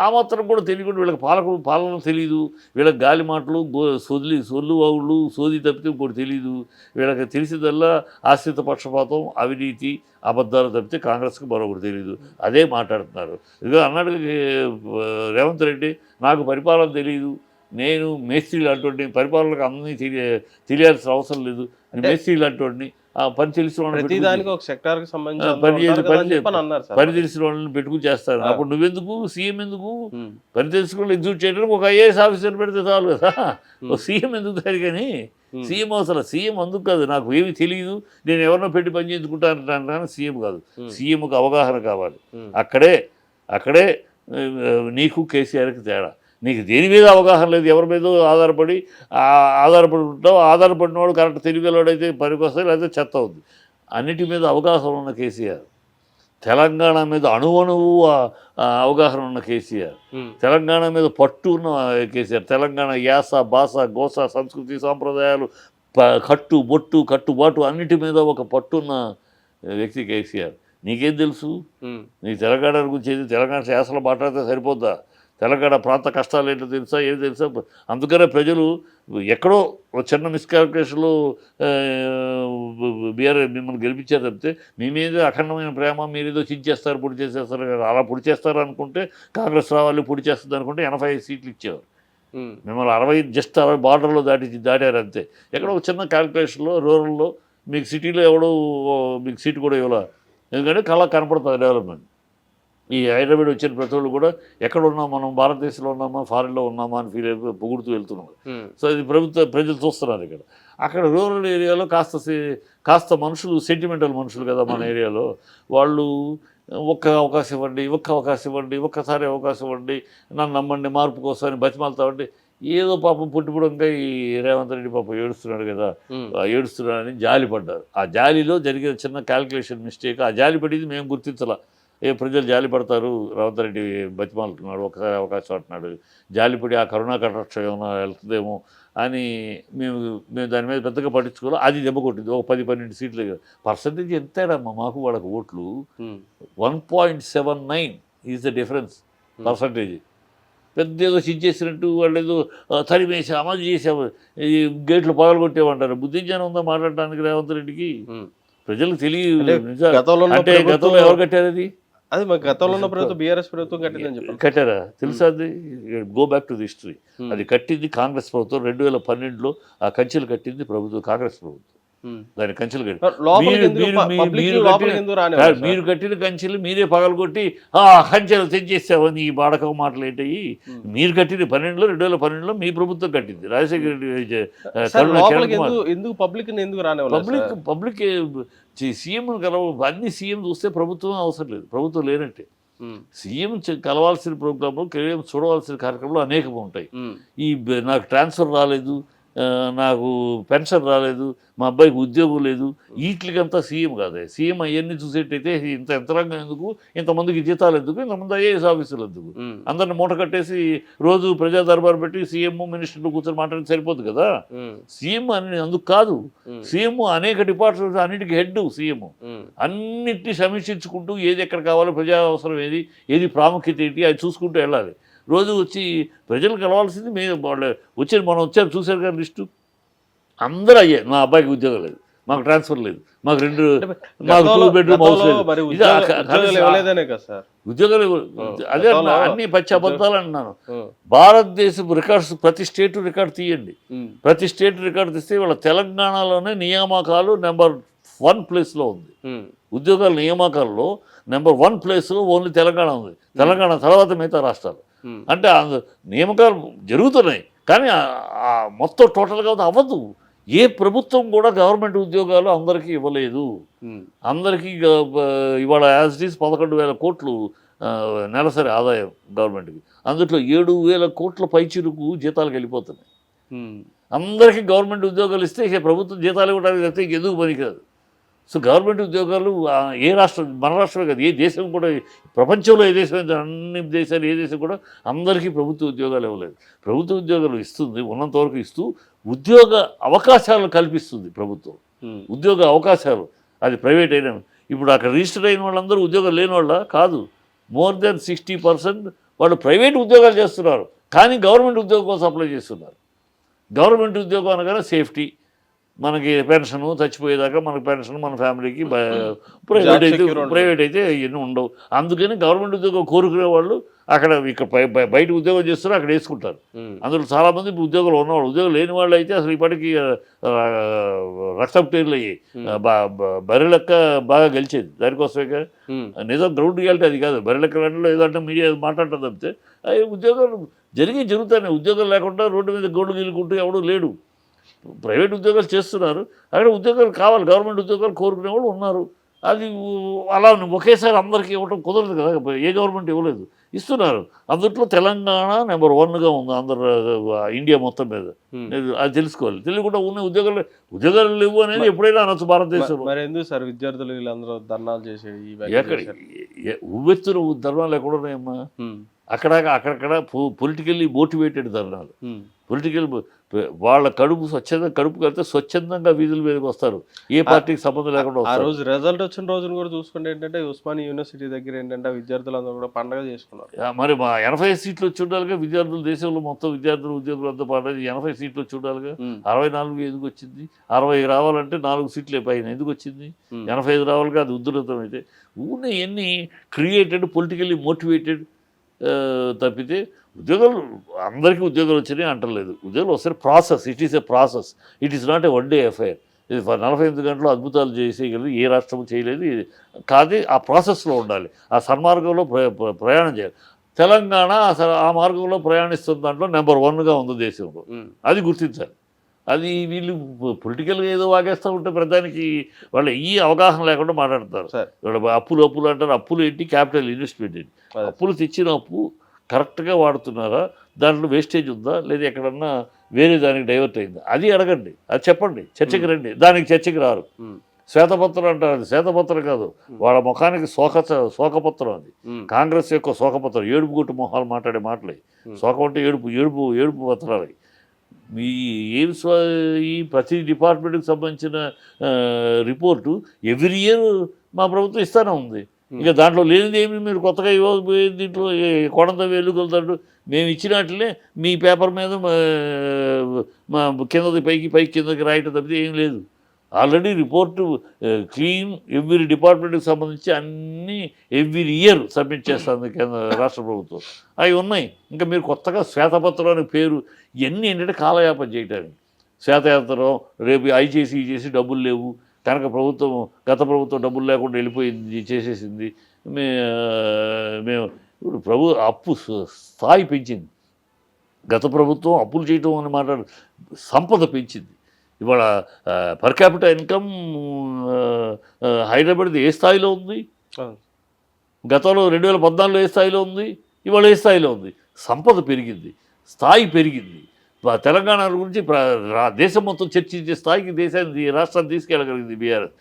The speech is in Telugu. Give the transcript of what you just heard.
ఆ మాత్రం కూడా తెలియకుండా వీళ్ళకి పాలకు పాలన తెలియదు వీళ్ళకి గాలి మాటలు గో సొల్లి వాగుళ్ళు సోది తప్పితే ఇంకోటి తెలియదు వీళ్ళకి తెలిసిందల్లా ఆశ్రిత పక్షపాతం అవినీతి అబద్ధాలు తప్పితే కాంగ్రెస్కి మరొకటి తెలియదు అదే మాట్లాడుతున్నారు. ఇదిగో అన్నాడు రేవంత్ రెడ్డి నాకు పరిపాలన తెలియదు నేను మేస్త్రి లాంటి పరిపాలనకు అన్నీ తెలియ తెలియాల్సిన అవసరం లేదు. నేను మేస్త్రి లాంటి ఆ పని తెలిసిన పని తెలిసిన వాళ్ళని పెట్టుకుని చేస్తారు. అప్పుడు నువ్వెందుకు? సీఎం ఎందుకు? పని తెలుసుకుని ఎగ్జిక్యూట్ చేయడానికి ఒక ఐఏఎస్ ఆఫీసర్ పెడితే చాలు కదా. ఒక సీఎం ఎందుకు దాని కానీ సీఎం అవసరం. సీఎం అందుకు కాదు. నాకు ఏమి తెలియదు. నేను ఎవరినో పెట్టి పని చేయించుకుంటాను కానీ సీఎం కాదు. సీఎంకు అవగాహన కావాలి. అక్కడే అక్కడే నీకు కేసీఆర్కి తేడా. నీకు దేని మీద అవగాహన లేదు ఎవరి మీద ఆధారపడి ఆధారపడి ఉంటావు ఆధారపడిన వాడు కరెక్ట్ తెలివిలోడైతే పనికొస్తాయి లేకపోతే చెత్త అవుద్ది. అన్నిటి మీద అవగాహన ఉన్న కేసీఆర్. తెలంగాణ మీద అణువణువు అవగాహన ఉన్న కేసీఆర్. తెలంగాణ మీద పట్టు ఉన్న కేసీఆర్. తెలంగాణ యాస భాష గోస సంస్కృతి సాంప్రదాయాలు ప- కట్టు బొట్టు కట్టుబాటు అన్నిటి మీద ఒక పట్టున్న వ్యక్తి కేసీఆర్. నీకేం తెలుసు? నీ తెలంగాణ గురించి ఏది? తెలంగాణ శాసనలో మాట్లాడితే సరిపోద్దా? తెలంగాణ ప్రాంత కష్టాలు ఏంటో తెలుసా ఏం తెలుసా? అందుకనే ప్రజలు ఎక్కడో ఒక చిన్న మిస్కాల్కులేషన్లో బీఆర్ మిమ్మల్ని గెలిపించారు తప్పితే మీ మీద అఖండమైన ప్రేమ మీరు ఏదో చించేస్తారు పొడి చేసేస్తారు అలా పొడి చేస్తారు అనుకుంటే కాంగ్రెస్ రావాలి పొడి చేస్తుంది అనుకుంటే ఎనభై ఐదు సీట్లు ఇచ్చేవారు. మిమ్మల్ని అరవై జస్ట్ అరవై బార్డర్లో దాటి దాటారు అంతే. ఎక్కడో ఒక చిన్న క్యాల్కులేషన్లో రూరల్లో మీకు సిటీలో ఎవడో మీకు సీట్ కూడా ఇవ్వాల. ఎందుకంటే కళ కనపడుతుంది డెవలప్మెంట్ ఈ హైదరాబాద్ వచ్చిన ప్రతి వాళ్ళు కూడా ఎక్కడ ఉన్నాం మనం? భారతదేశంలో ఉన్నామా? ఫారిన్లో ఉన్నామా అని ఫీల్ అయిపోయి పొగుడుతూ వెళ్తున్నాం సో ఇది ప్రభుత్వ ప్రజలు చూస్తున్నారు ఇక్కడ. అక్కడ రూరల్ ఏరియాలో కాస్త సి- కాస్త మనుషులు సెంటిమెంటల్ మనుషులు కదా మన ఏరియాలో. వాళ్ళు ఒక్క అవకాశం ఇవ్వండి ఒక్క అవకాశం ఇవ్వండి ఒక్కసారి అవకాశం ఇవ్వండి నన్ను నమ్మండి మార్పు కోసం అని బతిమాలుతామండి ఏదో పాపం పుట్టిపుడంగా ఈ రేవంత్ రెడ్డి పాపం ఏడుస్తున్నాడు కదా. ఏడుస్తున్నాడని జాలి పడ్డారు ఆ జాలిలో జరిగిన చిన్న క్యాల్కులేషన్ మిస్టేక్ ఆ జాలి పడింది మేము గుర్తించాల. ఏ ప్రజలు జాలి పడతారు? రేవంత్ రెడ్డి బతిమాలుతున్నాడు ఒకసారి అవకాశం అంటున్నాడు. జాలిపడి ఆ కరోనా కటాక్ష ఏమైనా వెళ్తుందేమో అని మేము మేము దాని మీద పెద్దగా పట్టించుకోవాలి అది దెబ్బ కొట్టింది. ఒక పది పన్నెండు సీట్లు పర్సంటేజ్ ఎంతేడమ్మా మాకు వాళ్ళకి ఓట్లు? One point seven nine is the difference percentage. పెద్ద ఏదో చించేసినట్టు వాళ్ళు ఏదో తరిమేసి అమలు చేసాము ఈ గేట్లు పగలగొట్టేమంటారు బుద్ధి జ్ఞానం ఉందా మాట్లాడటానికి రేవంత్ రెడ్డికి. ప్రజలకు తెలియదు అంటే గతంలో ఎవరు కట్టారు అది? అది మరి గతంలో ఉన్న ప్రభుత్వం బీఆర్ఎస్ ప్రభుత్వం కట్టిందని చెప్పారు కట్టారా? తెలుసా అది? Go back to the history అది కట్టింది కాంగ్రెస్ ప్రభుత్వం. రెండు వేల పన్నెండులో ఆ కంచెలు కట్టింది ప్రభుత్వం కాంగ్రెస్ ప్రభుత్వం. దాని కంచెలు కట్టి. మరి కట్టిన- కట్టిన కంచెలు మీరే పగలగొట్టి ఆ కంచెలు తెచ్చేసావని ఈ బాడకం మాటలు ఏంటయ్యి. మీరు కట్టింది పన్నెండులో రెండు వేల పన్నెండులో మీ ప్రభుత్వం కట్టింది. రాజశేఖర. ఎందుకు పబ్లిక్ పబ్లిక్ పబ్లిక్ సీఎం కలవ అన్ని సీఎం చూస్తే ప్రభుత్వం అవసరం లేదు. ప్రభుత్వం లేనట్టే సీఎం కలవాల్సిన ప్రోగ్రాంలు కేవలం చూడవలసిన కార్యక్రమాలు అనేకం ఉంటాయి. ఈ నాకు ట్రాన్స్ఫర్ రాలేదు. నాకు పెన్షన్ రాలేదు మా అబ్బాయికి ఉద్యోగం లేదు. వీటికంతా సీఎం కాదే. సీఎం అవన్నీ చూసేటైతే ఇంత యంత్రాంగం ఎందుకు? ఇంతమందికి జీతాలు ఎందుకు? ఇంతమంది ఐఏఎస్ ఆఫీసులు ఎందుకు? అందరిని మూట కట్టేసి రోజు ప్రజా దర్బార్ పెట్టి సీఎం మినిస్టర్లు కూర్చొని మాట్లాడి సరిపోదు కదా? సీఎం అని అందుకు కాదు. సీఎం అనేక డిపార్ట్మెంట్స్ అన్నిటికీ హెడ్ సీఎం. అన్నిటిని సమీక్షించుకుంటూ ఏది ఎక్కడ కావాలో ప్రజా అవసరం ఏది ఏది ప్రాముఖ్యత ఏంటి అది చూసుకుంటూ వెళ్ళాలి. రోజు వచ్చి ప్రజలు కలవాల్సింది మేము వాళ్ళ వచ్చారు మనం వచ్చారు చూశారు కదా లిస్టు. అందరూ అయ్యారు మా అబ్బాయికి ఉద్యోగం లేదు మాకు ట్రాన్స్ఫర్ లేదు మాకు రెండు మాకు టూ బెడ్రూమ్ హౌస్ లేదు. ఉద్యోగాలు అదే అన్నా, పచ్చి అబద్ధాలు అంటున్నాను భారతదేశం రికార్డ్స్ ప్రతి స్టేట్ రికార్డ్ తీయండి. ప్రతి స్టేట్ రికార్డు తీస్తే వాళ్ళ తెలంగాణలోనే నియామకాలు నెంబర్ వన్ ప్లేస్లో ఉంది. ఉద్యోగాల నియామకాల్లో నెంబర్ వన్ ప్లేస్లో ఓన్లీ తెలంగాణ ఉంది. తెలంగాణ తర్వాత మిగతా రాష్ట్రాలు. అంటే ఆ నియామకాలు జరుగుతున్నాయి. కానీ మొత్తం టోటల్గా అవ్వదు. ఏ ప్రభుత్వం కూడా గవర్నమెంట్ ఉద్యోగాలు అందరికీ ఇవ్వలేదు. ఉమ్, అందరికీ ఇవాళ యాజ్ ఇట్ ఈస్ పదకొండు వేల కోట్లు నెలసరి ఆదాయం గవర్నమెంట్కి. అందులో ఏడు వేల కోట్ల పైచిరుకు జీతాలకు వెళ్ళిపోతున్నాయి. ఉమ్, అందరికీ గవర్నమెంట్ ఉద్యోగాలు ఇస్తే ప్రభుత్వం జీతాలు ఇవ్వడానికి ఇంక ఎందుకు పనికిరాదు? సో గవర్నమెంట్ ఉద్యోగాలు ఏ రాష్ట్రం మన రాష్ట్రమే కాదు ఏ దేశం కూడా ప్రపంచంలో ఏ దేశం అన్ని దేశాలు ఏ దేశం కూడా అందరికీ ప్రభుత్వ ఉద్యోగాలు ఇవ్వలేదు. ప్రభుత్వ ఉద్యోగాలు ఇస్తుంది ఉన్నంత వరకు ఇస్తూ ఉద్యోగ అవకాశాలు కల్పిస్తుంది ప్రభుత్వం. ఉమ్, ఉద్యోగ అవకాశాలు అది ప్రైవేట్ అయినా. ఇప్పుడు అక్కడ రిజిస్టర్ అయిన వాళ్ళందరూ ఉద్యోగం లేని వాళ్ళ కాదు. మోర్ దెన్ సిక్స్టీ పర్సెంట్ వాళ్ళు ప్రైవేట్ ఉద్యోగాలు చేస్తున్నారు కానీ గవర్నమెంట్ ఉద్యోగం కోసం అప్లై చేస్తున్నారు. గవర్నమెంట్ ఉద్యోగం అనగానే సేఫ్టీ. మనకి పెన్షన్ చచ్చిపోయేదాకా మనకి పెన్షన్ మన ఫ్యామిలీకి ప్రైవేట్ అయితే. ప్రైవేట్ అయితే ఇవన్నీ ఉండవు. అందుకని గవర్నమెంట్ ఉద్యోగం కోరుకునే వాళ్ళు అక్కడ ఇక్కడ బయ- బయ- బయట ఉద్యోగం చేస్తారు అక్కడ వేసుకుంటారు. అందులో చాలామంది ఉద్యోగాలు ఉన్నవాళ్ళు ఉద్యోగం లేని వాళ్ళు అయితే అసలు ఇప్పటికీ రక్తపు టేర్లు అయ్యాయి బర్రె లెక్క బాగా గెలిచేది. దానికోసమే. నిజం గ్రౌండ్కి వెళ్తే అది కాదు. బర్రె లెక్క వెళ్ళలో ఏదంటే మీడియా మాట్లాడటం తప్పితే ఉద్యోగాలు జరిగి జరుగుతాయి. ఉద్యోగాలు లేకుండా రోడ్డు మీద గోళ్ళు గీలుకుంటూ ఎవడూ లేడు. ప్రైవేట్ ఉద్యోగాలు చేస్తున్నారు. అక్కడ ఉద్యోగాలు కావాలి. గవర్నమెంట్ ఉద్యోగాలు కోరుకునే వాళ్ళు ఉన్నారు. అది అలా ఒకేసారి అందరికీ ఇవ్వడం కుదరదు కదా. ఏ గవర్నమెంట్ ఇవ్వలేదు. ఇస్తున్నారు. అందుట్లో తెలంగాణ నెంబర్ వన్గా ఉంది అందరు ఇండియా మొత్తం మీద. అది తెలుసుకోవాలి. తెలియకుండా ఉన్న ఉద్యోగాలు ఉద్యోగాలు లేవు అనేది ఎప్పుడైనా అనొచ్చు భారతదేశంలో. మరి ఎందుకు సార్ విద్యార్థులు వీళ్ళందరూ ధర్నాలు చేసి ఈ వ్యాఖ్యలు ఎక్కడ? ఉవ్వెత్తున ధర్నాలు ఎక్కడున్నాయమ్మా. అక్కడ అక్కడక్కడ పొలిటికల్లీ మోటివేటెడ్ ధర్నాలు. పొలిటికల్ వాళ్ళ కడుపు స్వచ్ఛంద కడుపు కలితే స్వచ్ఛందంగా వీధుల మీదకి వస్తారు. ఏ పార్టీకి సంబంధం లేకుండా ఆ రోజు రిజల్ట్ వచ్చిన రోజున కూడా చూసుకుంటే ఏంటంటే ఉస్మానియా యూనివర్సిటీ దగ్గర ఏంటంటే విద్యార్థులందరూ కూడా పండగ చేసుకున్నారు. మరి మా ఎనభై సీట్లు వచ్చి ఉండాలిగా విద్యార్థులు దేశంలో మొత్తం విద్యార్థులు ఉద్యోగులు అంతా పాటు ఎనభై సీట్లు వచ్చి ఉండాలిగా. అరవై నాలుగు ఎందుకు వచ్చింది? అరవై రావాలంటే నాలుగు సీట్లే పైన ఎందుకు వచ్చింది. ఎనభై ఐదు రావాలిగా అది ఉద్ధృతం అయితే. ఊరిని ఎన్ని క్రియేటెడ్ పొలిటికల్లీ మోటివేటెడ్ తప్పితే ఉద్యోగాలు అందరికీ ఉద్యోగాలు వచ్చినాయి అంటలేదు. ఉద్యోగాలు వస్తే process it is a process. It is not a one day affair ఇది నలభై ఎనిమిది గంటలు అద్భుతాలు చేసేయగలదు ఏ రాష్ట్రం చేయలేదు కాదు ఆ ప్రాసెస్లో ఉండాలి. ఆ సన్మార్గంలో ప్ర- ప్ర- ప్రయాణం చేయాలి. తెలంగాణ అసలు ఆ మార్గంలో ప్రయాణిస్తున్న దాంట్లో నెంబర్ వన్గా ఉంది దేశంలో. అది గుర్తించాలి. అది వీళ్ళు పొలిటికల్గా ఏదో వాగేస్తూ ఉంటే ప్రధానికి వాళ్ళు ఈ అవగాహన లేకుండా మాట్లాడతారు. అప్పులు అప్పులు అంటారు అప్పులు ఏంటి? క్యాపిటల్ ఇన్వెస్ట్మెంట్ ఏంటి. అప్పులు తెచ్చిన అప్పు కరెక్ట్గా వాడుతున్నారా? దాంట్లో వేస్టేజ్ ఉందా? లేదా ఎక్కడన్నా వేరే దానికి డైవర్ట్ అయిందా? అది అడగండి. అది చెప్పండి. చర్చకి రండి. దానికి చర్చకి రారు. శ్వేతపత్రం అంటారు. అది శ్వేతపత్రం కాదు. వాళ్ళ ముఖానికి శోక శోకపత్రం అది. కాంగ్రెస్ యొక్క శోకపత్రం. ఏడుపు గుట్టు మొహాలు మాట్లాడే మాటలే. శోకం అంటే ఏడుపు ఏడుపు ఏడుపు పత్రాలు. మీ ఏం ఈ ప్రతి డిపార్ట్మెంట్కి సంబంధించిన రిపోర్టు ఎవ్రీ ఇయర్ మా ప్రభుత్వం ఇస్తానే ఉంది. ఇక దాంట్లో లేనిది ఏమి? మీరు కొత్తగా ఇవ్వకపోయేది దీంట్లో కొడంత వెలుగులతాడు మేము ఇచ్చినట్లే మీ పేపర్ మీద మా- కిందది పైకి పైకి కిందకి రాయటం తప్పితే ఏం లేదు. ఆల్రెడీ రిపోర్టు క్లీన్ ఎవ్రీ డిపార్ట్మెంట్కి సంబంధించి అన్నీ ఎవ్రీ ఇయర్ సబ్మిట్ చేస్తుంది కేంద్ర రాష్ట్ర ప్రభుత్వం. అవి ఉన్నాయి. ఇంకా మీరు కొత్తగా శ్వేతపత్రం అనే పేరు ఇవన్నీ ఏంటంటే కాలయాపన చేయడానికి శ్వేతయాత్రం రేపు అవి చేసి చేసి డబ్బులు లేవు. కనుక ప్రభుత్వం గత ప్రభుత్వం డబ్బులు లేకుండా వెళ్ళిపోయింది చేసేసింది. మే మేము ఇప్పుడు ప్రభు అప్పు స్థాయి పెంచింది. గత ప్రభుత్వం అప్పులు చేయటం అని మాట్లాడు సంపద పెంచింది. ఇవాళ పర్ క్యాపిటల్ ఇన్కమ్ హైదరాబాద్ ఏ స్థాయిలో ఉంది. గతంలో రెండు వేల పద్నాలుగులో ఏ స్థాయిలో ఉంది? ఇవాళ ఏ స్థాయిలో ఉంది? సంపద పెరిగింది. స్థాయి పెరిగింది. తెలంగాణ గురించి దేశం మొత్తం చర్చించే స్థాయికి దేశాన్ని రాష్ట్రాన్ని తీసుకెళ్ళగలిగింది బీఆర్ఎస్.